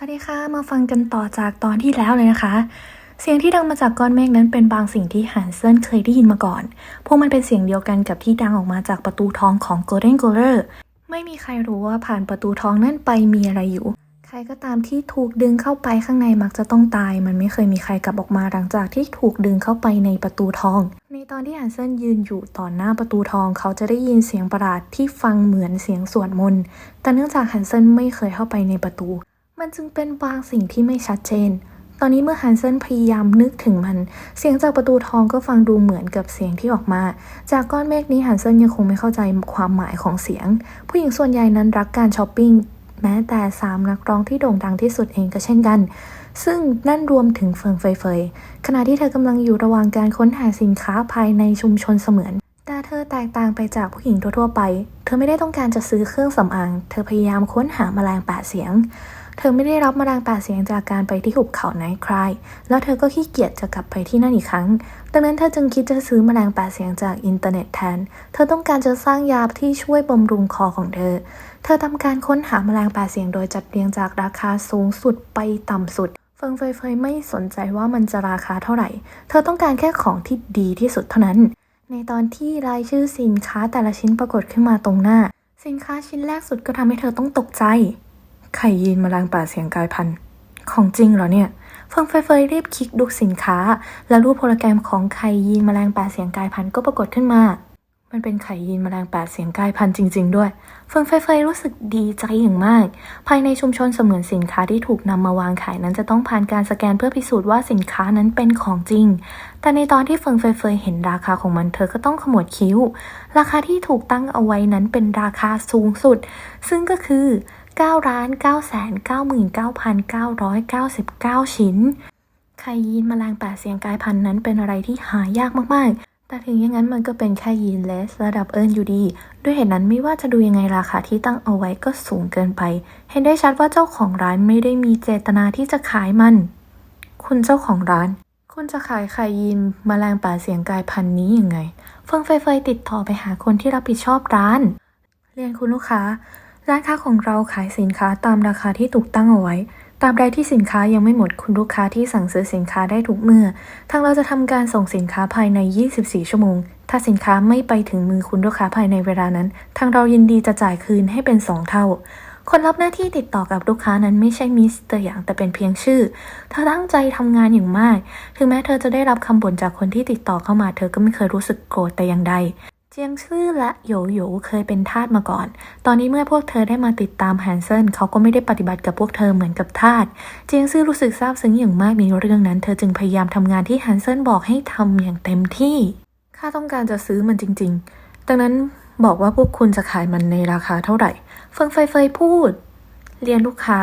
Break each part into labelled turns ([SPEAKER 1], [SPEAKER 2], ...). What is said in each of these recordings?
[SPEAKER 1] สวัสดีค่ะ มาฟังกันต่อจากตอนที่แล้วเลยนะคะ เสียงที่ดังมาจากก้อนเมฆนั้นเป็นบางสิ่งที่ฮันเซนเคยได้ยินมาก่อน พวกมันเป็นเสียงเดียวกันกับที่ดังออกมาจากประตูทองของ Golden g o l e r ไม่มีใครรู้ว่าผ่านประตูทองนั่นไปมีอะไรอยู่ ใครก็ตามที่ถูกดึงเข้าไปข้างในมักจะต้องตาย มันไม่เคยมีใครกลับออกมาหลังจากที่ถูกดึงเข้าไปในประตูทอง ในตอนที่ฮันเซนยืนอยู่ต่อหน้าประตูทอง เขาจะได้ยินเสียงประหลาดที่ฟังเหมือนเสียงสวดมนต์ แต่เนื่องจากฮันเซนไม่เคยเข้าไปในประตู มันจึงเป็นบางสิ่งที่ไม่ชัดเจน ตอนนี้เมื่อฮันเซนพยายามนึกถึงมัน เสียงจากประตูทองก็ฟังดูเหมือนกับเสียงที่ออกมา จากก้อนเมฆนี้ฮันเซนยังคงไม่เข้าใจความหมายของเสียง ผู้หญิงส่วนใหญ่นั้นรักการช้อปปิ้งแม้แต่สามนักร้องที่โด่งดังที่สุดเองก็เช่นกัน ซึ่งนั่นรวมถึงเฟิงเฟยเฟยขณะที่เธอกำลังอยู่ระหว่างการค้นหาสินค้าภายในชุมชนเสมือน แต่เธอแตกต่างไปจากผู้หญิงทั่วๆไป เธอไม่ได้ต้องการจะซื้อเครื่องสำอาง เธอพยายามค้นหาแมลงแปดเสียง เธอไม่ได้รับแมลงแปดเสียงจากการไปที่หุบเขาไนท์คลายแล้วเธอก็ขี้เกียจจะกลับไปที่นั่นอีกครั้ง ดังนั้นเธอจึงคิดจะซื้อแมลงแปดเสียงจากอินเทอร์เน็ตแทน เธอต้องการจะสร้างยาที่ช่วยบำรุงคอของเธอ เธอทำการค้นหาแมลงแปดเสียงโดยจัดเรียงจากราคาสูงสุดไปต่ำสุดเฟิงเฟยเฟยไม่สนใจว่ามันจะราคาเท่าไหร่ เธอต้องการแค่ของที่ดีที่สุดเท่านั้น ในตอนที่รายชื่อสินค้าแต่ละชิ้นปรากฏขึ้นมาตรงหน้า สินค้าชิ้นแรกสุดก็ทำให้เธอต้องตกใจ ไข่ยีนแมลงป่าเสียงกายพันธุ์ ของจริงเหรอเนี่ยเฟิงเฟยเฟยรีบคลิกดูสินค้า และรูปโปรแกรมของไข่ยีนแมลงป่าเสียงกายพันธุ์ก็ปรากฏขึ้นมา มันเป็นไข่ยีนแมลงป่าเสียงกายพันธุ์จริง ๆ ด้วยเฟิงเฟยเฟยรู้สึกดีใจอย่างมาก ภายในชุมชนเสมือนสินค้าที่ถูกนำมาวางขายนั้นจะต้องผ่านการสแกนเพื่อพิสูจน์ว่าสินค้านั้นเป็นของจริง แต่ในตอนที่เฟิงเฟยเฟยเห็นราคาของมันเธอก็ต้องขมวดคิ้ว ราคาที่ถูกตั้งเอาไว้นั้นเป็นราคาสูงสุด ซึ่งก็คือ 9ล้าน9แสน99,999 ชิ้นไขยีนแมลงแป่าเสียงกายพันธุ์นั้นเป็นอะไรที่หายากมากๆ แต่ถึงอย่างนั้นมันก็เป็นแค่ยีนเลสระดับเอิญอยู่ดี ด้วยเหตุนั้นไม่ว่าจะดูยังไงราคาที่ตั้งเอาไว้ก็สูงเกินไป เห็นได้ชัดว่าเจ้าของร้านไม่ได้มีเจตนาที่จะขายมัน คุณเจ้าของร้านคุณจะขายไข่ยีนแมลงป่าเสียงกายพันธุ์นี้ยังไง เฟิงเฟยเฟยติดต่อไปหาคนที่รับผิดชอบร้าน เรียนคุณลูกค้า ร้านค้าของเราขายสินค้าตามราคาที่ถูกตั้งเอาไว้ ตาบใดที่สินค้ายังไม่หมดคุณลูกค้าที่สั่งซื้อสินค้าได้ทุกเมื่อ ทางเราจะทำการส่งสินค้าภายใน 24 ชั่วโมง ถ้าสินค้าไม่ไปถึงมือคุณลูกค้าภายในเวลานั้น ทางเรายินดีจะจ่ายคืนให้เป็น 2 เท่า คนรับหน้าที่ติดต่อกับลูกค้านั้นไม่ใช่มิสเตอร์หยางแต่เป็นเพียงชื่อ เธอตั้งใจทำงานอย่างมาก ถึงแม้เธอจะได้รับคำบ่นจากคนที่ติดต่อเข้ามา เธอก็ไม่เคยรู้สึกโกรธแต่อย่างใด เจียงซื่อและโหยโหยเคยเป็นทาสมาก่อน ตอนนี้เมื่อพวกเธอได้มาติดตามแฮนเซนเขาก็ไม่ได้ปฏิบัติกับพวกเธอเหมือนกับทาส เจียงซื่อรู้สึกซาบซึ้งอย่างมากในเรื่องนั้น เธอจึงพยายามทำงานที่แฮนเซนบอกให้ทำอย่างเต็มที่ ข้าต้องการจะซื้อมันจริง ๆ ดังนั้นบอกว่าพวกคุณจะขายมันในราคาเท่าไหร่ เฟิงเฟยเฟยพูด เรียนลูกค้า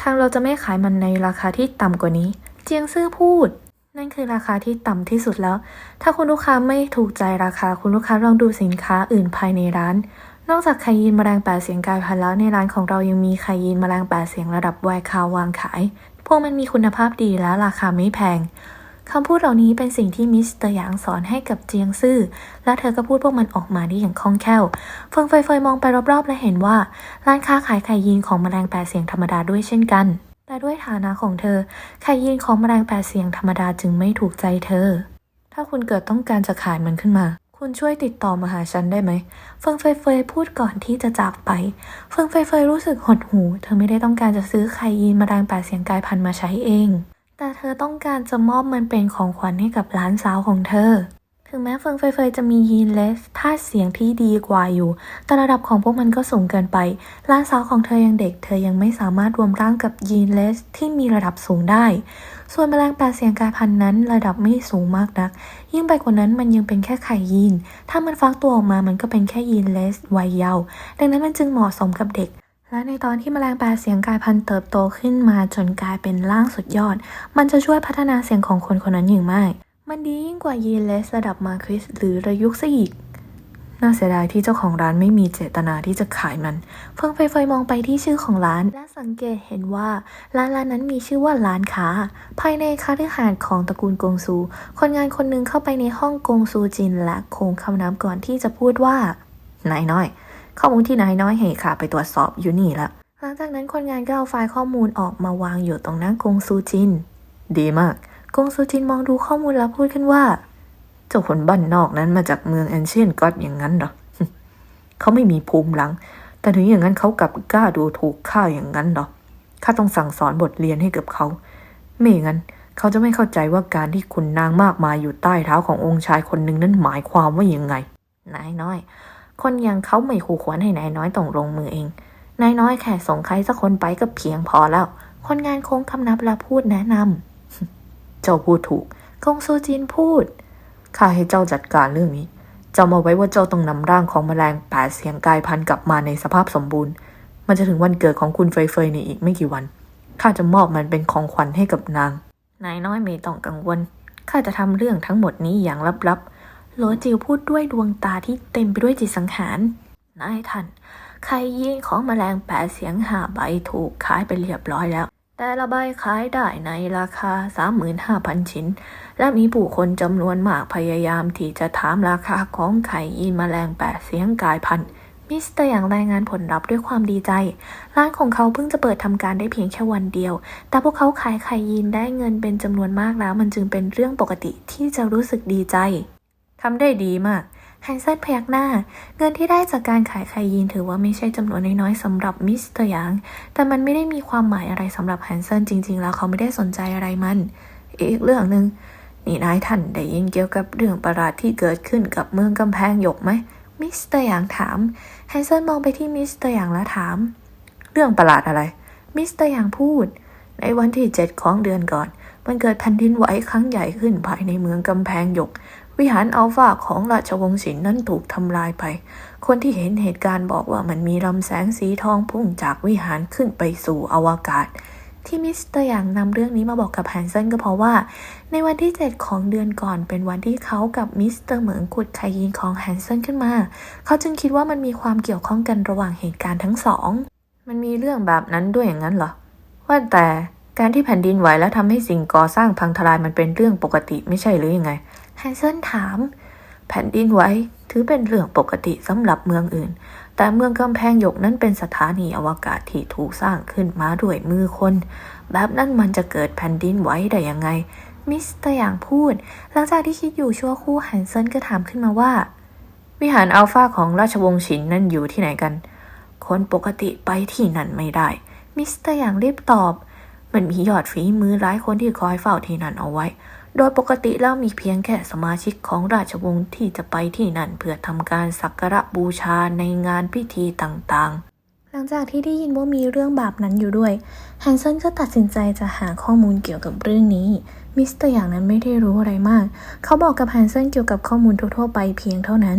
[SPEAKER 1] ทางเราจะไม่ขายมันในราคาที่ต่ำกว่านี้ เจียงซื่อพูด นั่นคือราคาที่ต่ำที่สุดแล้ว ถ้าคุณลูกค้าไม่ถูกใจราคา คุณลูกค้าลองดูสินค้าอื่นภายในร้าน นอกจากไข่ยีนแมลงแป่าเสียงกายพันธุ์แล้วในร้านของเรายังมีไข่ยีนแมลงแป่าเสียงระดับไวคาวางขาย พวกมันมีคุณภาพดีและราคาไม่แพงคำพูดเหล่านี้เป็นสิ่งที่มิสเตอร์หยางสอนให้กับเจียงซื่อ และเธอก็พูดพวกมันออกมาได้อย่างคล่องแคล่ว เฟิงเฟยเฟยมองไปรอบๆ และเห็นว่า ร้านค้าขายไข่ยีนของแมลงแปดเสียงธรรมดาด้วยเช่นกัน แต่ด้วยฐานะของเธอไข่ยีนของแมลงแปดเสียงธรรมดาจึงไม่ถูกใจเธอ ถ้าคุณเกิดต้องการจะขายมันขึ้นมา คุณช่วยติดต่อมาหาฉันได้ไหม เฟิงเฟยเฟยพูดก่อนที่จะจากไป เฟิงเฟยเฟยรู้สึกหดหู เธอไม่ได้ต้องการจะซื้อไข่ยีนแมลงแปดเสียงกายพันธุ์มาใช้เอง แต่เธอต้องการจะมอบมันเป็นของขวัญให้กับหลานสาวของเธอ ถึงแม้เฟิงเฟยเฟยจะมียีนเลสธาเสียงที่ดีกว่าอยู่ แต่ระดับของพวกมันก็สูงเกินไปหลานสาวของเธอยังเด็ก เธอยังไม่สามารถรวมร่างกับยีนเลสที่มีระดับสูงได้ ส่วนแมลงแปดเสียงกายพันธุ์นั้นระดับไม่สูงมากนัก ยิ่งไปกว่านั้นมันยังเป็นแค่ไข่ยีน ถ้ามันฟักตัวออกมามันก็เป็นแค่ยีนเลสวัยเยาว์ ดังนั้นมันจึงเหมาะสมกับเด็กและในตอนที่แมลงแปดเสียงกายพันธุ์เติบโตขึ้นมาจนกลายเป็นร่างสุดยอด มันจะช่วยพัฒนาเสียงของคนคนนั้นอย่างมาก มันดียิ่งกว่ายีนเลสระดับมาคริสหรือระยุกซะอีก น่าเสียดายที่เจ้าของร้านไม่มีเจตนาที่จะขายมันเฟิงไฟไฟมองไปที่ชื่อของร้าน และสังเกตเห็นว่าร้านร้านนั้นมีชื่อว่าร้านค้า ภายในคาฤหาสน์ของตระกูลกงซู คนงานคนหนึ่งเข้าไปในห้องกงซูจิน และโค้งคำน้ำก่อนที่จะพูดว่านายน้อย ข้อมูลที่นายน้อยให้ข้าไปตรวจสอบอยู่นี่ละหลังจากนั้นคนงานก็เอาไฟล์ข้อมูลออกมาวางอยู่ตรงหน้ากงซูจิน ดีมาก กงซูจินมองดูข้อมูลแล้วพูดขึ้นว่า เจ้าคนบ้านนอกนั้นมาจากเมืองแอนเชียนก็อดอย่างนั้นเหรอเขาไม่มีภูมิหลัง แต่ถึงอย่างนั้นเขากลับกล้าดูถูกข้าอย่างนั้นเหรอข้าต้องสั่งสอนบทเรียนให้กับเขา ไม่อย่างนั้นเขาจะไม่เข้าใจว่าการที่คุณนางมากมายอยู่ใต้เท้าขององค์ชายคนหนึ่งนั้นหมายความว่ายังไง นายน้อย คนอย่างเขาไม่คู่ควรให้นายน้อยต้องลงมือเอง นายน้อยแค่ส่งใครสักคนไปก็เพียงพอแล้ว คนงานโค้งคำนับและพูดแนะนำ เจ้าพูดถูกกงซูจินพูด ข้าให้เจ้าจัดการเรื่องนี้ เจ้ามาไว้ว่าเจ้าต้องนำร่างของแมลงแปดเสียงกายพันกลับมาในสภาพสมบูรณ์ มันจะถึงวันเกิดของคุณเฟยเฟยในอีกไม่กี่วัน ข้าจะมอบมันเป็นของขวัญให้กับนาง นายน้อยไม่ต้องกังวล ข้าจะทำเรื่องทั้งหมดนี้อย่างลับๆโหลจิวพูดด้วยดวงตาที่เต็มไปด้วยจิตสังหาร นายท่านไข่ยีนของแมลงแปดเสียงหาใบถูกขายไปเรียบร้อยแล้ว แต่ละใบขายได้ในราคา 35,000 ชิ้น และมีผู้คนจำนวนมากพยายามที่จะถามราคาของไข่ยีนแมลงแปดเสียงกายพันธุ์มิสเตอร์อย่างรายงานผลลัพธ์ด้วยความดีใจ ร้านของเขาเพิ่งจะเปิดทำการได้เพียงแค่วันเดียว แต่พวกเขาขายไข่ยีนได้เงินเป็นจำนวนมากแล้ว มันจึงเป็นเรื่องปกติที่จะรู้สึกดีใจ ทำได้ดีมาก แฮนเซนพยักหน้า เงินที่ได้จากการขายไขยีนถือว่าไม่ใช่จำนวนน้อยๆสำหรับมิสเตอร์หยาง แต่มันไม่ได้มีความหมายอะไรสำหรับแฮนเซนจริง ๆ แล้วเขาไม่ได้สนใจอะไรมัน อีกเรื่องหนึ่งนี่นายท่านได้ยินเกี่ยวกับเรื่องประหลาดที่เกิดขึ้นกับเมืองกำแพงหยกไหมมิสเตอร์หยางถามแฮนเซนมองไปที่มิสเตอร์หยางแล้วถาม เรื่องประหลาดอะไร มิสเตอร์หยางพูด ในวันที่เจ็ดของเดือนก่อน มันเกิดแผ่นดินไหวครั้งใหญ่ขึ้นภายในเมืองกำแพงหยก วิหารอัลฟาของราชวงศ์ฉินนั้นถูกทำลายไป คนที่เห็นเหตุการณ์บอกว่ามันมีลำแสงสีทองพุ่งจากวิหารขึ้นไปสู่อวกาศ ที่มิสเตอร์หยางนำเรื่องนี้มาบอกกับแฮนเซนก็เพราะว่า ในวันที่ 7 ของเดือนก่อนเป็นวันที่เขากับมิสเตอร์เหมืองขุดไคยีนของแฮนเซนขึ้นมา เขาจึงคิดว่ามันมีความเกี่ยวข้องกันระหว่างเหตุการณ์ทั้งสอง มันมีเรื่องแบบนั้นด้วยอย่างนั้นเหรอ ว่าแต่การที่แผ่นดินไหวแล้วทำให้สิ่งก่อสร้างพังทลายมันเป็นเรื่องปกติไม่ใช่หรือยังไง แฮนเซนถาม แผ่นดินไหวถือเป็นเรื่องปกติสำหรับเมืองอื่น แต่เมืองกำแพงหยกนั้นเป็นสถานีอวกาศที่ถูกสร้างขึ้นมาด้วยมือคน แบบนั้นมันจะเกิดแผ่นดินไหวได้ยังไง มิสเตอร์หยางพูด หลังจากที่คิดอยู่ชั่วครู่แฮนเซนก็ถามขึ้นมาว่า วิหารอัลฟาของราชวงศ์ฉินนั่นอยู่ที่ไหนกัน คนปกติไปที่นั่นไม่ได้ มิสเตอร์หยางรีบตอบ มันมียอดฝีมือหลายคนที่คอยเฝ้าที่นั่นเอาไว้ โดยปกติแล้วมีเพียงแค่สมาชิกของราชวงศ์ที่จะไปที่นั่นเพื่อทำการสักการะบูชาในงานพิธีต่างๆ หลังจากที่ได้ยินว่ามีเรื่องบาปนั้นอยู่ด้วย แฮนเซนก็ตัดสินใจจะหาข้อมูลเกี่ยวกับเรื่องนี้ มิสเตอร์อย่างนั้นไม่ได้รู้อะไรมาก เขาบอกกับแฮนเซนเกี่ยวกับข้อมูลทั่วๆไปเพียงเท่านั้น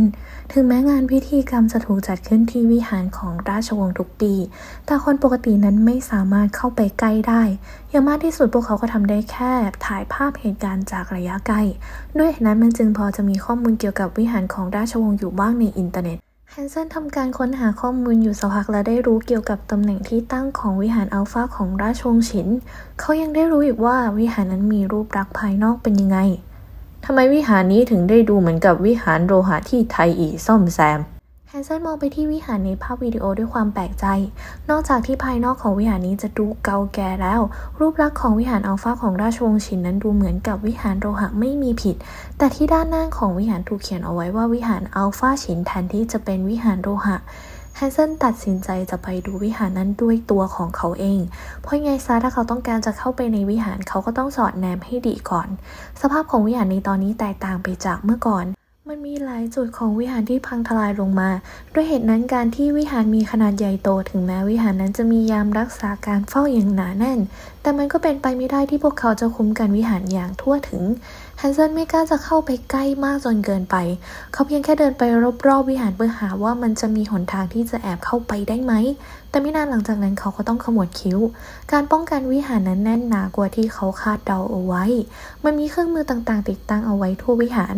[SPEAKER 1] ถึงแม้งานพิธีกรรมจะถูกจัดขึ้นที่วิหารของราชวงศ์ทุกปี แต่คนปกตินั้นไม่สามารถเข้าไปใกล้ได้ อย่างมากที่สุดพวกเขาก็ทำได้แค่ถ่ายภาพเหตุการณ์จากระยะไกล ด้วยเหตุนั้นมันจึงพอจะมีข้อมูลเกี่ยวกับวิหารของราชวงศ์อยู่บ้างในอินเทอร์เน็ต แฮนเซนทำการค้นหาข้อมูลอยู่สักพักและได้รู้เกี่ยวกับตำแหน่งที่ตั้งของวิหารอัลฟาของราชวงศ์ฉิน เขายังได้รู้อีกว่าวิหารนั้นมีรูปลักษณ์ภายนอกเป็นยังไงทำไมวิหารนี้ถึงได้ดูเหมือนกับวิหารโลหะที่ไทอีซ่อมแซม แฮนเซนมองไปที่วิหารในภาพวิดีโอด้วยความแปลกใจ นอกจากที่ภายนอกของวิหารนี้จะดูเก่าแก่แล้ว รูปลักษณ์ของวิหารอัลฟาของราชวงศ์ฉินนั้นดูเหมือนกับวิหารโลหะไม่มีผิด แต่ที่ด้านหน้าของวิหารถูกเขียนเอาไว้ว่าวิหารอัลฟาฉินแทนที่จะเป็นวิหารโลหะแฮนเซนตัดสินใจจะไปดูวิหารนั้นด้วยตัวของเขาเอง เพราะไงซะถ้าเขาต้องการจะเข้าไปในวิหารเขาก็ต้องสอดแนมให้ดีก่อน สภาพของวิหารในตอนนี้แตกต่างไปจากเมื่อก่อน มันมีหลายจุดของวิหารที่พังทลายลงมา ด้วยเหตุนั้นการที่วิหารมีขนาดใหญ่โตถึงแม้วิหารนั้นจะมียามรักษาการเฝ้าอย่างหนาแน่นแต่มันก็เป็นไปไม่ได้ที่พวกเขาจะคุ้มกันวิหารอย่างทั่วถึงแฮนเซนไม่กล้าจะเข้าไปใกล้มากจนเกินไป เขาเพียงแค่เดินไปรอบๆวิหารเพื่อหาว่ามันจะมีหนทางที่จะแอบเข้าไปได้ไหม แต่ไม่นานหลังจากนั้นเขาก็ต้องขมวดคิ้ว การป้องกันวิหารนั้นแน่นหนากว่าที่เขาคาดเดาเอาไว้ มันมีเครื่องมือต่างๆ ติดตั้งเอาไว้ทั่ววิหาร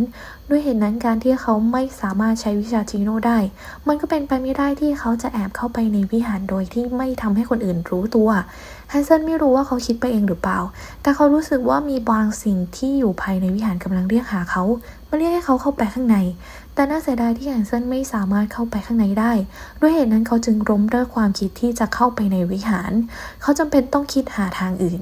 [SPEAKER 1] ด้วยเหตุนั้นการที่เขาไม่สามารถใช้วิชาจีโน่ได้ มันก็เป็นไปไม่ได้ที่เขาจะแอบเข้าไปในวิหารโดยที่ไม่ทำให้คนอื่นรู้ตัว แฮนเซนไม่รู้ว่าเขาคิดไปเองหรือเปล่า แต่เขารู้สึกว่ามีบางสิ่งที่อยู่ภายในวิหารกำลังเรียกหาเขามาเรียกให้เขาเข้าไปข้างใน แต่น่าเสียดายที่ฮันเซนไม่สามารถเข้าไปข้างในได้ ด้วยเหตุนั้นเขาจึงล้มเลิกความคิดที่จะเข้าไปในวิหาร เขาจำเป็นต้องคิดหาทางอื่น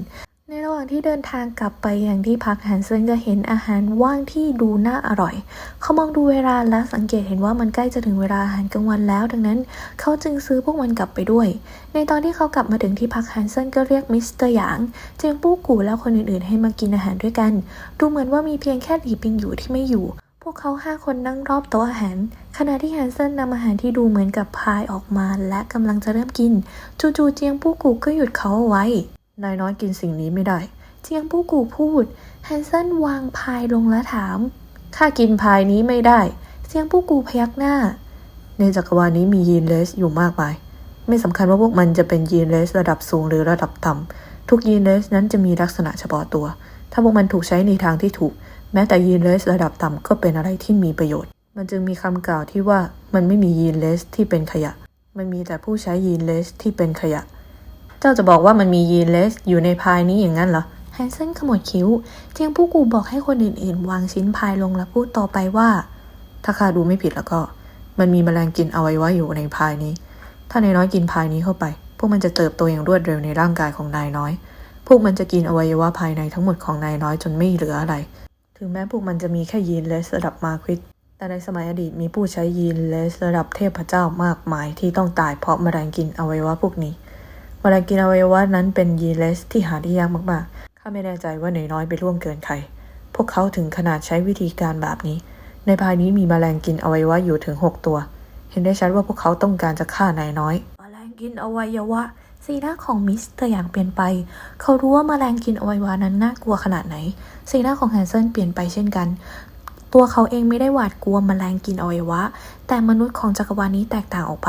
[SPEAKER 1] ในระหว่างที่เดินทางกลับไปยังที่พักฮันเซนก็เห็นอาหารว่างที่ดูน่าอร่อย เขามองดูเวลาและสังเกตเห็นว่ามันใกล้จะถึงเวลาอาหารกลางวันแล้ว ดังนั้นเขาจึงซื้อพวกมันกลับไปด้วย ในตอนที่เขากลับมาถึงที่พักฮันเซนก็เรียกมิสเตอร์หยาง เจียงปู้กู่และคนอื่นๆ ให้มากินอาหารด้วยกัน ดูเหมือนว่ามีเพียงแค่หลีปิงอยู่ที่ไม่อยู่ พวกเขาห้าคนนั่งรอบโต๊ะอาหารขณะที่ฮันเซนนำอาหารที่ดูเหมือนกับพายออกมา และกำลังจะเริ่มกิน จู่ๆเจียงปู้กูก็หยุดเขาเอาไว้ นายน้อยกินสิ่งนี้ไม่ได้ เจียงปู้กูพูดแฮนเซนวางพายลงและถามข้ากินพายนี้ไม่ได้เจียงปู้กูพยักหน้า ในจักรวาลนี้มียีนเลสอยู่มากมาย ไม่สำคัญว่าพวกมันจะเป็นยีนเลสระดับสูงหรือระดับต่ำทุกยีนเลสนั้นจะมีลักษณะเฉพาะตัว ถ้าพวกมันถูกใช้ในทางที่ถูก แม้แต่ยีนเลสระดับต่ำก็เป็นอะไรที่มีประโยชน์ มันจึงมีคำกล่าวที่ว่ามันไม่มียีนเลสที่เป็นขยะ มันมีแต่ผู้ใช้ยีนเลสที่เป็นขยะ เจ้าจะบอกว่ามันมียีนเลสอยู่ในพายนี้อย่างนั้นเหรอแฮนเซนขมวดคิ้ว เจียงผู้กูบอกให้คนอื่นๆ วางชิ้นพายลงและพูดต่อไปว่า ถ้าข้าดูไม่ผิดแล้วก็ มันมีแมลงกินอวัยวะอยู่ในพายนี้ ถ้านายน้อยกินพายนี้เข้าไป พวกมันจะเติบโตอย่างรวดเร็วในร่างกายของนายน้อย พวกมันจะกินอวัยวะภายในทั้งหมดของนายน้อยจนไม่เหลืออะไร ถึงแม้พวกมันจะมีแค่ยีนเลสระดับมาควิดแต่ในสมัยอดีตมีผู้ใช้ยีนเลสระดับเทพเจ้ามากมายที่ต้องตายเพราะแมลงกินอวัยวะพวกนี้ แมลงกินอวัยวะนั้นเป็นยีเลสที่หาได้ยากมากๆ ข้าไม่แน่ใจว่านายน้อยไปล่วงเกินใคร พวกเขาถึงขนาดใช้วิธีการแบบนี้ ในภายนี้มีแมลงกินอวัยวะอยู่ถึง 6 ตัว เห็นได้ชัดว่าพวกเขาต้องการจะฆ่านายน้อยแมลงกินอวัยวะสีหน้าของมิสเตอร์อย่างเปลี่ยนไป เขารู้ว่าแมลงกินอวัยวะนั้นน่ากลัวขนาดไหน สีหน้าของแฮนเซนเปลี่ยนไปเช่นกัน ตัวเขาเองไม่ได้หวาดกลัวแมลงกินอวัยวะ แต่มนุษย์ของจักรวาลนี้แตกต่างออกไป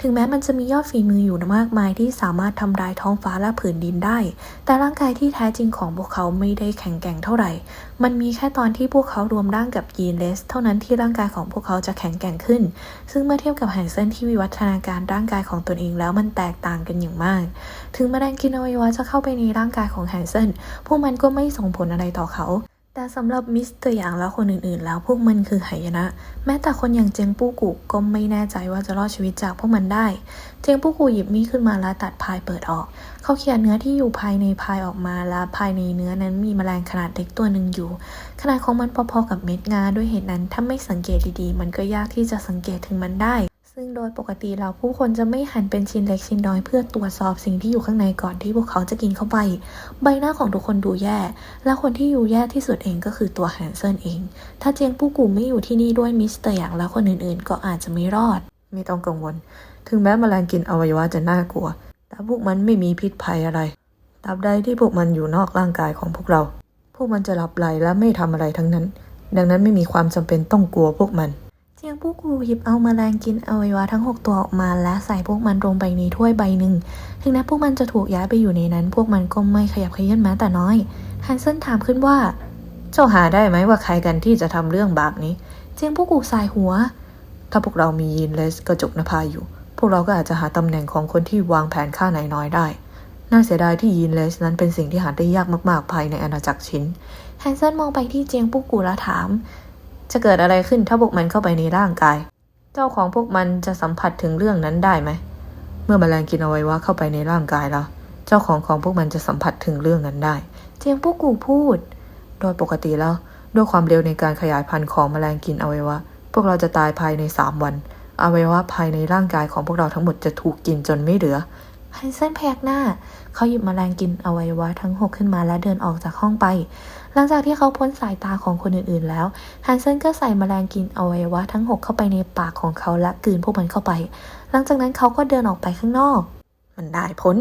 [SPEAKER 1] ถึงแม้มันจะมียอดฝีมืออยู่มากมายที่สามารถทำลายท้องฟ้าและผืนดินได้ แต่ร่างกายที่แท้จริงของพวกเขาไม่ได้แข็งแกร่งเท่าไหร่ มันมีแค่ตอนที่พวกเขารวมร่างกับยีนเลส เท่านั้นที่ร่างกายของพวกเขาจะแข็งแกร่งขึ้น ซึ่งเมื่อเทียบกับแฮนเซนที่วิวัฒนาการร่างกายของตนเองแล้วมันแตกต่างกันอย่างมาก ถึงแมลงกินอวัยวะจะเข้าไปในร่างกายของแฮนเซนพวกมันก็ไม่ส่งผลอะไรต่อเขา แต่สำหรับมิสเตอร์หยางและคนอื่นๆ แล้วพวกมันคือหายนะ แม้แต่คนอย่างเจียงปู้กูก็ไม่แน่ใจว่าจะรอดชีวิตจากพวกมันได้ เจียงปู้กูหยิบมีดขึ้นมาและตัดพายเปิดออก เขาเขียนเนื้อที่อยู่ภายในพายออกมาและภายในเนื้อนั้นมีแมลงขนาดเล็กตัวหนึ่งอยู่ ขนาดของมันพอๆกับเม็ดงาด้วยเหตุนั้นถ้าไม่สังเกตดีๆ มันก็ยากที่จะสังเกตถึงมันได้ ซึ่งโดยปกติแล้วผู้คนจะไม่หั่นเป็นชิ้นเล็กชิ้นน้อยเพื่อตรวจสอบสิ่งที่อยู่ข้างในก่อนที่พวกเขาจะกินเข้าไป ใบหน้าของทุกคนดูแย่ และคนที่อยู่แย่ที่สุดเองก็คือตัวแฮนเซนเอง ถ้าเจียงปู้กูไม่อยู่ที่นี่ด้วยมิสเตอร์หยางและคนอื่นๆ ก็อาจจะไม่รอด
[SPEAKER 2] ไม่ต้องกังวล ถึงแม้แมลงกินอวัยวะจะน่ากลัว แต่พวกมันไม่มีพิษภัยอะไรตราบใดที่พวกมันอยู่นอกร่างกายของพวกเรา พวกมันจะหลับไหลและไม่ทำอะไรทั้งนั้น ดังนั้นไม่มีความจำเป็นต้องกลัวพวกมัน
[SPEAKER 1] เจียงปู้กูหยิบเอาแมลงกินอวัยวะทั้ง 6 ตัวออกมา และใส่พวกมันลงไปในถ้วยใบหนึ่ง ถึงแม้พวกมันจะถูกย้ายไปอยู่ในนั้น พวกมันก็ไม่ขยับเขยื้อนแม้แต่น้อยฮันเซนถามขึ้นว่า
[SPEAKER 2] เจ้าหาได้ไหมว่าใครกันที่จะทำเรื่องแบบนี้
[SPEAKER 1] เจียงปู้กูสายหัว
[SPEAKER 2] ถ้าพวกเรามียีนเลสกระจกนภาอยู่ พวกเราก็อาจจะหาตำแหน่งของคนที่วางแผนฆ่านายน้อยได้ น่าเสียดายที่ยีนเลสนั้นเป็นสิ่งที่หาได้ยากมากๆภายในอาณาจักรชิ้น
[SPEAKER 1] แฮนเซนมองไปที่เจียงปู้กูแล้วถาม
[SPEAKER 2] จะเกิดอะไรขึ้นถ้าพวกมันเข้าไปในร่างกาย เจ้าของพวกมันจะสัมผัสถึงเรื่องนั้นได้ไหม เมื่อแมลงกินอวัยวะเข้าไปในร่างกายแล้ว เจ้าของของพวกมันจะสัมผัสถึงเรื่องนั้นได้
[SPEAKER 1] เจียงปู้กูพูด
[SPEAKER 2] โดยปกติแล้ว ด้วยความเร็วในการขยายพันธุ์ของแมลงกินอวัยวะ พวกเราจะตายภายใน 3 วัน อวัยวะภายในร่างกายของพวกเราทั้งหมดจะถูกกินจนไม่เหลือ
[SPEAKER 1] แฮนเซนพยักหน้า เขาหยิบแมลงกินอวัยวะทั้งหกขึ้นมาและเดินออกจากห้องไป หลังจากที่เขาพ้นสายตาของคนอื่นๆ แล้วแฮนเซนก็ใส่แมลงกินอวัยวะทั้งหกเข้าไปในปากของเขาและกลืนพวกมันเข้าไป หลังจากนั้นเขาก็เดินออกไปข้างนอก
[SPEAKER 2] มันได้พ้น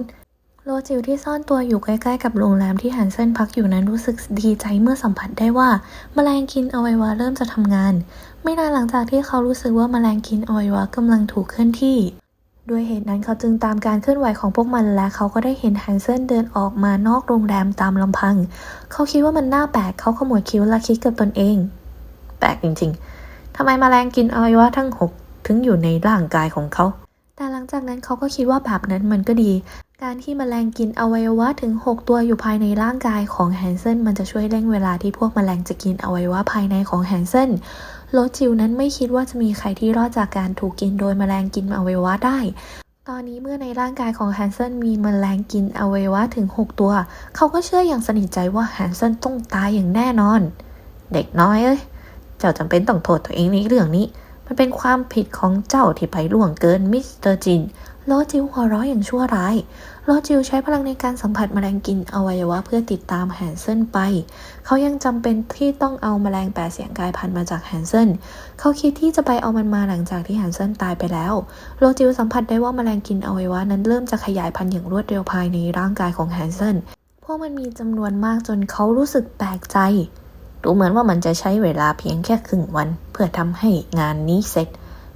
[SPEAKER 1] โลจิวที่ซ่อนตัวอยู่ใกล้ๆกับโรงแรมที่ฮันเซนพักอยู่นั้นรู้สึกดีใจเมื่อสัมผัสได้ว่าแมลงกินอวัยวะเริ่มจะทำงาน ไม่นานหลังจากที่เขารู้สึกว่าแมลงกินอวัยวะกำลังถูกเคลื่อนที่ ด้วยเหตุนั้นเขาจึงตามการเคลื่อนไหวของพวกมันและเขาก็ได้เห็นแฮนเซนเดินออกมานอกโรงแรมตามลำพัง เขาคิดว่ามันน่าแปลกเขาขมวดคิ้วและคิดกับตนเอง
[SPEAKER 2] แปลกจริงๆทำไมแมลงกินอวัยวะทั้งหกถึงอยู่ในร่างกายของเขา
[SPEAKER 1] แต่หลังจากนั้นเขาก็คิดว่าแบบนั้นมันก็ดี การที่แมลงกินอวัยวะถึง 6 ตัวอยู่ภายในร่างกายของแฮนเซนมันจะช่วยเร่งเวลาที่พวกแมลงจะกินอวัยวะภายในของแฮนเซน โลจิวนั้นไม่คิดว่าจะมีใครที่รอดจากการถูกกินโดยแมลงกินอวัยวะได้ ตอนนี้เมื่อในร่างกายของแฮนเซนมีแมลงกินอวัยวะถึง 6 ตัว เขาก็เชื่ออย่างสนิทใจว่าแฮนเซนต้องตายอย่างแน่นอน เด็กน้อยเอ้ย เจ้าจำเป็นต้องโทษตัวเองในเรื่องนี้ มันเป็นความผิดของเจ้าที่ไปล่วงเกินมิสเตอร์จิน โลจิวหัวเราะอย่างชั่วร้าย โลจิวใช้พลังในการสัมผัสแมลงกินอวัยวะเพื่อติดตามแฮนเซนไป เขายังจำเป็นที่ต้องเอาแมลงแปดเสียงกายพันธุ์มาจากแฮนเซนเขาคิดที่จะไปเอามันมาหลังจากที่แฮนเซนตายไปแล้ว โลจิวสัมผัสได้ว่าแมลงกินอวัยวะนั้นเริ่มจะขยายพันธุ์อย่างรวดเร็วภายในร่างกายของแฮนเซนพวกมันมีจำนวนมากจนเขารู้สึกแปลกใจ ดูเหมือนว่ามันจะใช้เวลาเพียงแค่ครึ่งวัน เพื่อทำให้งานนี้เสร็จ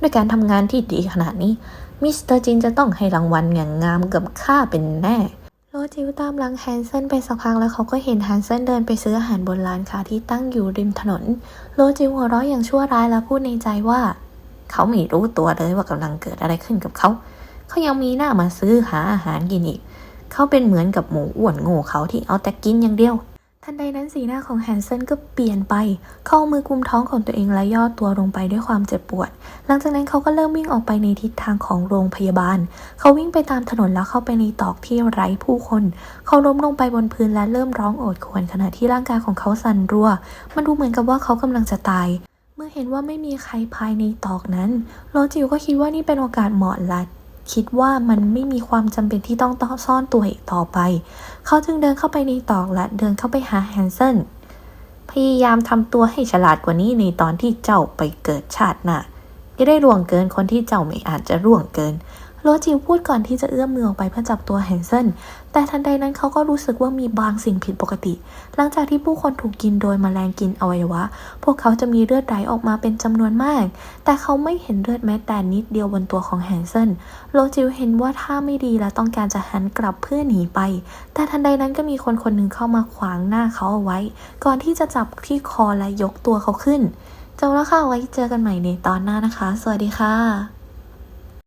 [SPEAKER 1] ด้วยการทำงานที่ดีขนาดนี้ มิสเตอร์จินจะต้องให้รางวัลอย่างงามกับข้าเป็นแน่โลจิวตามหลังแฮนเซนไปสักพักแล้วเขาก็เห็นแฮนเซนเดินไปซื้ออาหารบนร้านค้าที่ตั้งอยู่ริมถนนโลจิวหัวเราะอย่างชั่วร้ายและพูดในใจว่า เขาไม่รู้ตัวเลยว่ากำลังเกิดอะไรขึ้นกับเขา เขายังมีหน้ามาซื้อหาอาหารกินอีก เขาเป็นเหมือนกับหมูอ้วนโง่เขาที่เอาแต่กินอย่างเดียว ทันใดนั้นสีหน้าของแฮนเซนก็เปลี่ยนไป เขาเอามือกุมท้องของตัวเองและย่อตัวลงไปด้วยความเจ็บปวด หลังจากนั้นเขาก็เริ่มวิ่งออกไปในทิศทางของโรงพยาบาล เขาวิ่งไปตามถนนแล้วเข้าไปในตอกที่ไร้ผู้คน เขาล้มลงไปบนพื้นและเริ่มร้องโอดครวญขณะที่ร่างกายของเขาสั่นรัว มันดูเหมือนกับว่าเขากำลังจะตาย เมื่อเห็นว่าไม่มีใครภายในตอกนั้นโรจิวก็คิดว่านี่เป็นโอกาสเหมาะและ คิดว่ามันไม่มีความจำเป็นที่ต้องต้องซ่อนตัวอีกต่อไป เขาจึงเดินเข้าไปในตอกและเดินเข้าไปหาแฮนเซนพยายามทำตัวให้ฉลาดกว่านี้ในตอนที่เจ้าไปเกิดชาติหน้าจะได้ร่วงเกินคนที่เจ้าไม่อาจจะร่วงเกิน โรจิวพูดก่อนที่จะเอื้อมมือออกไปเพื่อจับตัวแฮนเซนแต่ทันใดนั้นเขาก็รู้สึกว่ามีบางสิ่งผิดปกติ หลังจากที่ผู้คนถูกกินโดยแมลงกินอวัยวะ พวกเขาจะมีเลือดไหลออกมาเป็นจำนวนมาก แต่เขาไม่เห็นเลือดแม้แต่นิดเดียวบนตัวของแฮนเซนโรจิวเห็นว่าท่าไม่ดีและต้องการจะหันกลับเพื่อหนีไป แต่ทันใดนั้นก็มีคนคนหนึ่งเข้ามาขวางหน้าเขาเอาไว้ ก่อนที่จะจับที่คอและยกตัวเขาขึ้นเจ้าแล้วค่ะไว้เจอกันใหม่ในตอนหน้านะคะ สวัสดีค่ะ